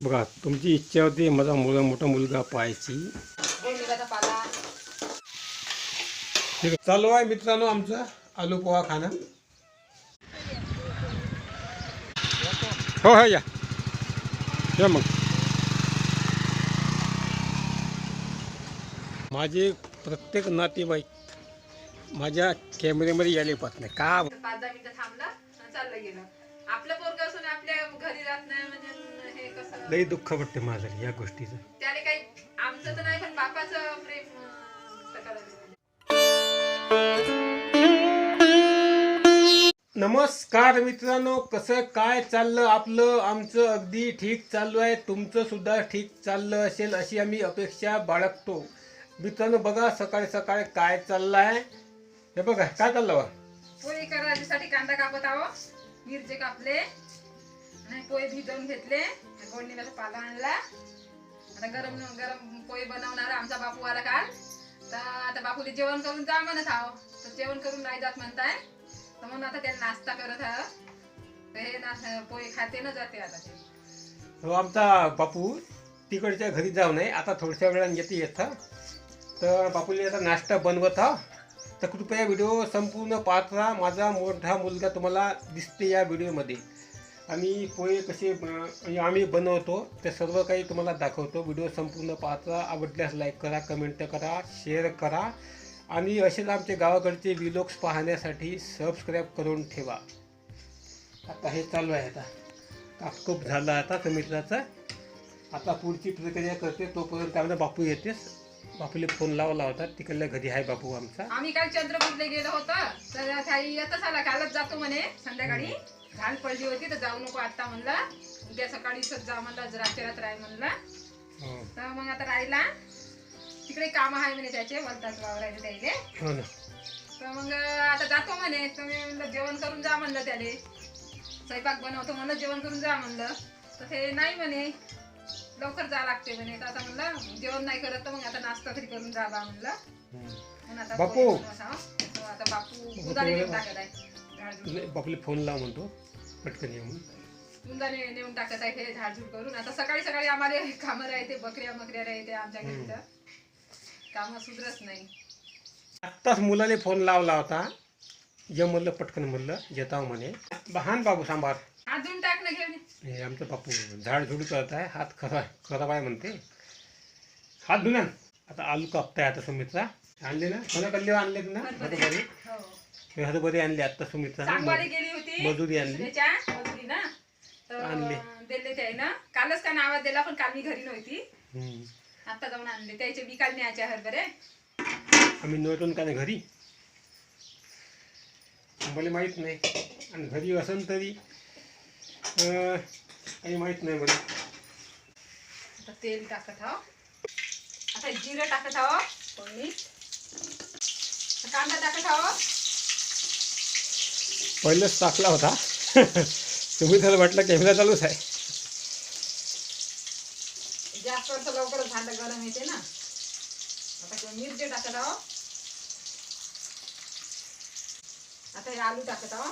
बघा तुमची इच्छा होती माझा मुलगा मोठा मुलगा पाहायची. ठीक आहे चालू आहे मित्रांनो आमचा आलू पोहा खाना हो हो या. या मग. माझे प्रत्येक नातेवाईक माझ्या कॅमेऱ्यामध्ये यायला पाहत नाही. का? पाच दहा मिनिटं थांबला चाललं गेलं. आपलं पोरग असून आपल्या घरी राहत नाही म्हणजे लई दुःख वाटते माझं या गोष्टीचं. त्याने काही आमचं तर नाही पण बापाचं प्रेम. नमस्कार मित्रांनो कसं काय चाललं आपलं? आमचं अगदी ठीक चालू आहे. तुमचं सुद्धा ठीक चाललं असेल अशी आम्ही अपेक्षा बाळगतो. मित्रांनो बघा सकाळी सकाळी काय चाललं आहे. हे बघा काय चाललं करायसाठी कांदा कापत आहो. मिरचे कापले. आणि पोहे भिजवून घेतले. गोंडीला पाला आणला. आता गरम गरम पोहे बनवणार आमचा बापू आला काल. तर आता बापूले जेवण करून जा म्हणत आहो. तर जेवण करून नाही जात म्हणताय. तर म्हणून आता त्याला नाश्ता करत आहो. हे नाश्ता पोहे खाते ना जाते आता ते. हो आमचा बापू तिकडच्या घरी जाऊ नये. आता थोड्याशा वेळाने येते येत. तर बापूले आता नाश्ता बनवत हा तर कृपया व्हिडिओ संपूर्ण पाहत. राहा माझा मोठा मुलगा तुम्हाला दिसते या व्हिडिओमध्ये. आम्ही पोहे कसे म्हणजे आम्ही बनवतो ते सर्व काही तुम्हाला दाखवतो. व्हिडिओ संपूर्ण पाहत. आवडल्यास लाईक करा कमेंट करा शेअर करा. आणि असेच आमचे गावाकडचे विलोक्स पाहण्यासाठी सबस्क्राईब करून ठेवा. आता हे चालू आहे आता. कापकूप झाला आता समित्राचा आता पुढची प्रक्रिया करते. तोपर्यंत आम्हाला बापू येतेस बापूला फोन लावला होता. तिकडल्या घरी आहे बापू आमचा. आम्ही काल चंद्रपूरला गेलो होतो. तर येतच आला. कालच जातो म्हणे संध्याकाळी. घाण पडली होती तर जाऊ नको आता म्हणलं. उद्या सकाळी जा म्हणलं रात्र आहे म्हणलं. हो. तर मग आता राहिला. तिकडे काम आहे म्हणे त्याचे वलताच वावरायचे त्याचे हो ना. तर मग आता जातो म्हणे. तर मी म्हणलं जेवण करून जा म्हणलं त्याले. स्वयंपाक बनवतो म्हणलं जेवण करून जा म्हणलं. तर ते नाही म्हणे. लवकर जा लागते म्हणे. तर आता म्हणलं जेवण नाही करत तर मग आता नाश्ता तरी करून जा बा म्हणलं. बापू. आता बापू तुला- बापूला फोन लाव म्हणतो. पटकन येऊन उदाने नेऊन टाकत आहे हे झाडझूड करून. आता सकाळी सकाळी आम्हाला कामं राहते बकऱ्या मकऱ्या राहते आमच्या घरी तर कामं सुधरत नाही. आत्ताच मुलाने फोन लावला होता. ये म्हणलं पटकन म्हणलं येताव म्हणे. हान बाबू सांभार हात धुवून टाक ना घेऊन. हे आमचं बापू झाड झुड करत आहे हात खरा खराब आहे म्हणते. हात धुना. आता आलू कापताय आता सुमित्रा आणले ना? कोणाकडले आणले ना. हे हरभरे आणले आता सुमित्रा सांगवारी गेली होती. मजुरी आणली. त्याच्या मजुरी ना? तर. दिले कालच का नावात दिला पण काल मी घरी नव्हती. हम्म. आता जाऊन आणले. त्याचे विकाल न्यायचे हरभरे आम्ही नव्हतो का नाही घरी. मला माहीत नाही. आणि घरी असेल तरी अं, काही माहीत नाही मला. आता तेल टाकत आहो. आता जिरं टाकत आहो. आता कांदा टाकत आहो. पहिलंच टाकला होता. तुम्ही तर वाटलं कॅमेरा चालूच आहे. जास्त भांड गरम येते ना. आता मिरची टाकत आहो. आता हे आलू टाकत आहो.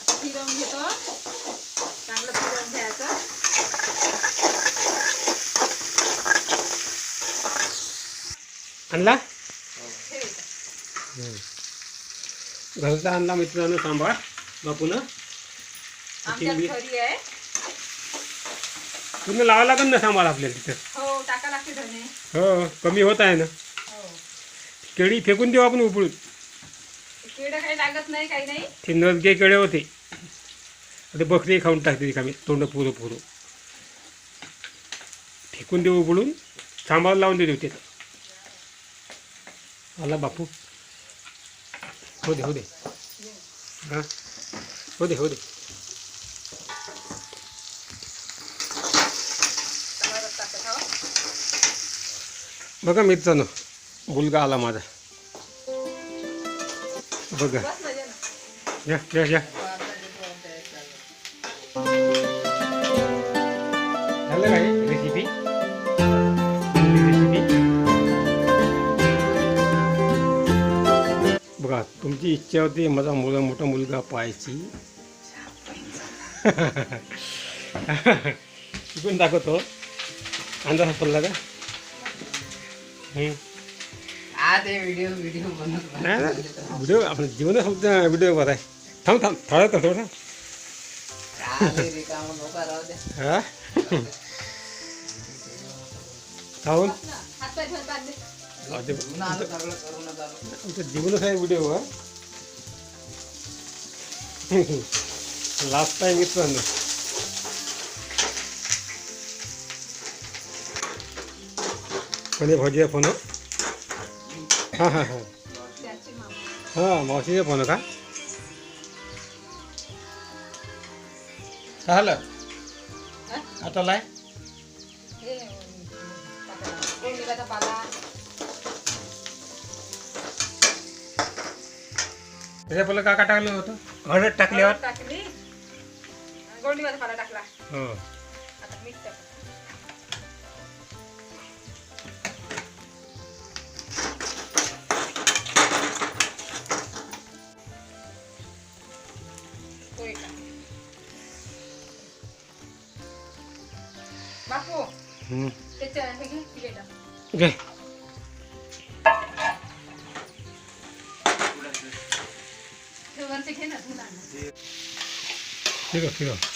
आता फिरवून घेतो. चांगलं फिरवून घ्यायचं. आणला? घरचा आणला मित्रांनो सांभाळ. बापून पूर्ण लावा लागेल ना सांभाळ आपल्याला तिथं? हो हो कमी होत आहे ना? हो. केळी फेकून देऊ आपण उपळून किड काही लागत नाही काही नाही. ते नदगे केळे होते ते बकरी खाऊन टाकते रिकामी तोंड पुरं पुरं. फेकून देऊ उबळून सांभाळ लावून देऊ ते आला बापू. हो दे हो दे. हां हो दे हो दे. बघा मी आहो बघा मित्रांनो मुलगा आला माझा. बघा. या या या. तुमची इच्छा होती माझा मुलगा मोठा मुलगा पाहायची. इकडून दाखवतो. अंदाज पडला का? व्हिडिओ व्हिडिओ बनत नाही ना व्हिडिओ आपण जीवन व्हिडिओ बघाय. थांब थांब. थोडा कर थोडा. हा? थांबून आमचं जीवनच आहे व्हिडिओ हा लास्ट टाइम मित्रांनो कोणी भाऊजीचा फोन हां। हां हां त्याची मामा. हां मावशीचा फोन का? झालं हा? आता लाय त्याच्या पहिलं काका टाकलं होतं हळद टाकल्यावर हळद टाकली गोडलिंबाचा पाला टाकला हो आता मीठ टाकलं पोहे टाक. बापू हम्म. त्याच्या हे घे ठीक आहे ठीक आहे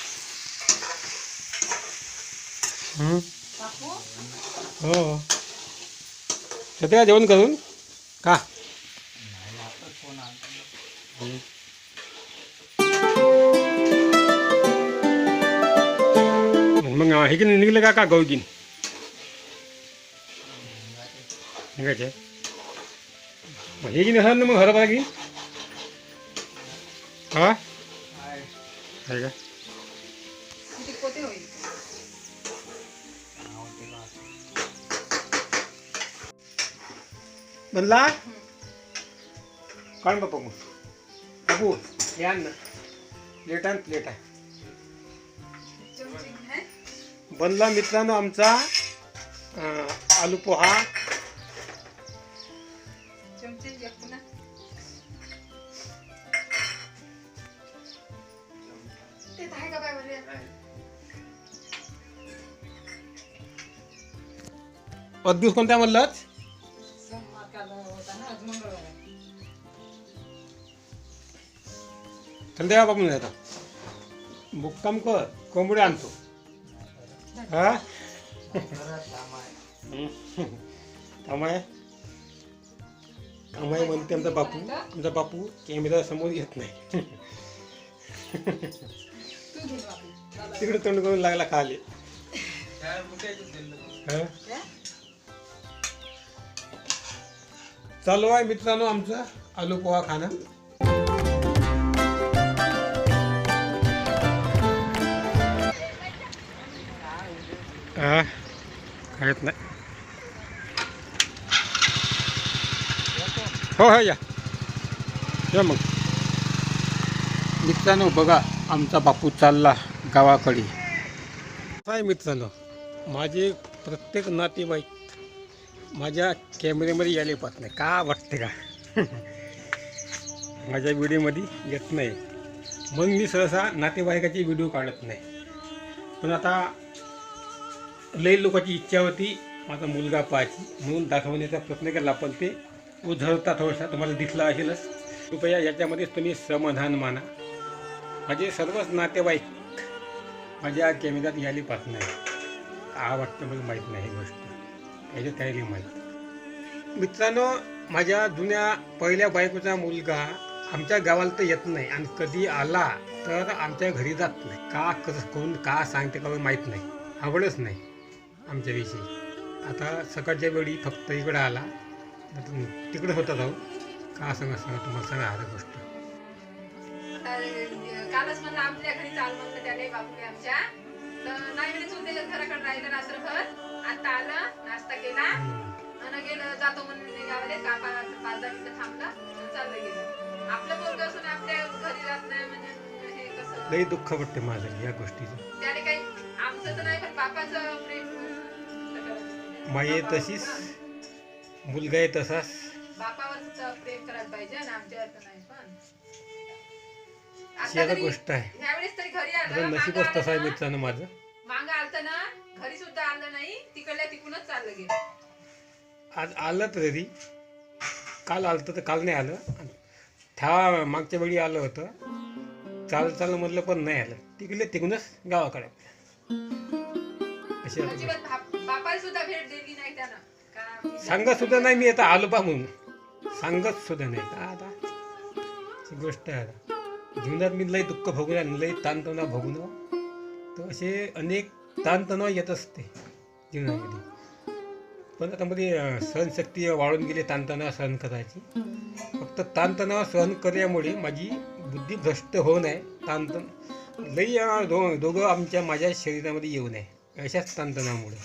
हो सध्या जेवण करून का मग हे की निघले का का गवकीन निघायचे मग हे की नसाल ना मग हरभरा की हा का? म्हणला काढ बापू बापू या ना. प्लेट आहे प्लेट आहे. बनला मित्रांनो आमचा आलू पोहा. दिवस कोणत्या म्हणलात सोमवार काल होता संध्या नाही आता. मुक्काम कर कोंबडी आणतो. हा? कामाय कामाय म्हणते आमचा बापू. आमचा बापू कॅमेरा समोर येत नाही. तिकडे तोंड करून लागला खाले. हा? चालू आहे मित्रांनो आमचं आलू पोहा खाणं. हा खायत नाही. हो हो या. या मग. मित्रांनो बघा आमचा बापू चालला गावाकडे. काय मित्रांनो माझे प्रत्येक नातेवाईक माझ्या कॅमेऱ्यामध्ये यायला पाहत नाही. का वाटते का? माझ्या व्हिडिओमध्ये येत नाही. मग मी सहसा नातेवाईकाचे व्हिडिओ काढत नाही. पण आता लई लोकांची इच्छा होती माझा मुलगा पाहायची. म्हणून दाखवण्याचा प्रयत्न केला पण ते उधळता थोडासा तुम्हाला दिसला असेलच. कृपया याच्यामध्येच तुम्ही समाधान माना. माझे सर्वच नातेवाईक माझ्या कॅमेऱ्यात यायला पाहत नाही. का वाटतं मला माहीत नाही ही गोष्ट. याची तयारी माहीत मित्रांनो माझ्या जुन्या पहिल्या बायकोचा मुलगा आमच्या गावाला तर येत नाही आणि कधी आला तर आमच्या घरी जात नाही. का कसं कोण का सांगते का माहीत नाही. आवडच नाही आमच्याविषयी. आता सकाळच्या वेळी फक्त इकडं आला. तिकडं होता जाऊ. का सांगा सांगा तुम्हाला सांगा आलं गोष्ट. कालच म्हणलं घरी चाल म्हणलं त्याने बापू आमच्या. तर नाही म्हणजे घराकडे राहिलं रात्रभर आता आलं नाश्ता केला. आणि गेलं जातो म्हणून निघाले. का पाच दहा मिनिटं थांबलं चाललं गेलं. आपलं पोरग असून आपल्या घरी जात नाही म्हणजे हे कसं? लई दुःख वाटते माझं या गोष्टीचं. त्याने काही आमचं तर नाही पण बापाचं प्रेम. तशीच. मुलगा आहे तसाच. बापावरच प्रेम करायला पाहिजे आणि तर नाही पण. गोष्ट आहे. नशीबच तसं आहे मित्रांनो माझं. घरी सुद्धा आलं नाही तिकडल्या तिकूनच चाललं गेलं. आज आलं तरी काल आलं तर काल नाही आलं. त्या मागच्या वेळी आलं होतं. चाल चाल म्हटलं पण नाही आलं. तिकडले तिकडूनच गावाकडे. अशी आता अजिबात बाप- बापाला सुद्धा भेट दिली नाही त्यानं. का सांगत सुद्धा नाही मी आता आलो पा म्हणून. सांगत सुद्धा नाही. का आता. अशी गोष्ट आहे आता. जीवनात मी लई दुःख भोगून लई ताणतणाव भोगून. तर असे अनेक ताणतणाव येत असते जीवनामध्ये. पण आता मध्ये सहनशक्ती वाढून गेली ताणतणाव सहन करायची. फक्त ताणतणाव सहन केल्यामुळे माझी बुद्धी भ्रष्ट होऊ नये. ताणतण लई दो दोघं आमच्या माझ्या शरीरामध्ये येऊ नये. अशाच ताणतणावामुळे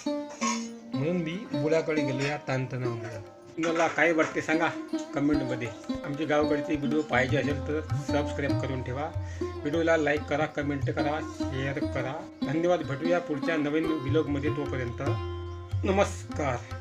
म्हणून मी बुडाकडे गेलो या ताणतणावामुळे तुम्हाला काय वाटते सांगा कमेंटमध्ये. आमच्या गावकडचे व्हिडिओ पाहिजे असेल तर सबस्क्राईब करून ठेवा. व्हिडिओला लाईक करा कमेंट करा शेअर करा. धन्यवाद. भेटूया पुढच्या नवीन व्हिलॉगमध्ये तोपर्यंत. नमस्कार.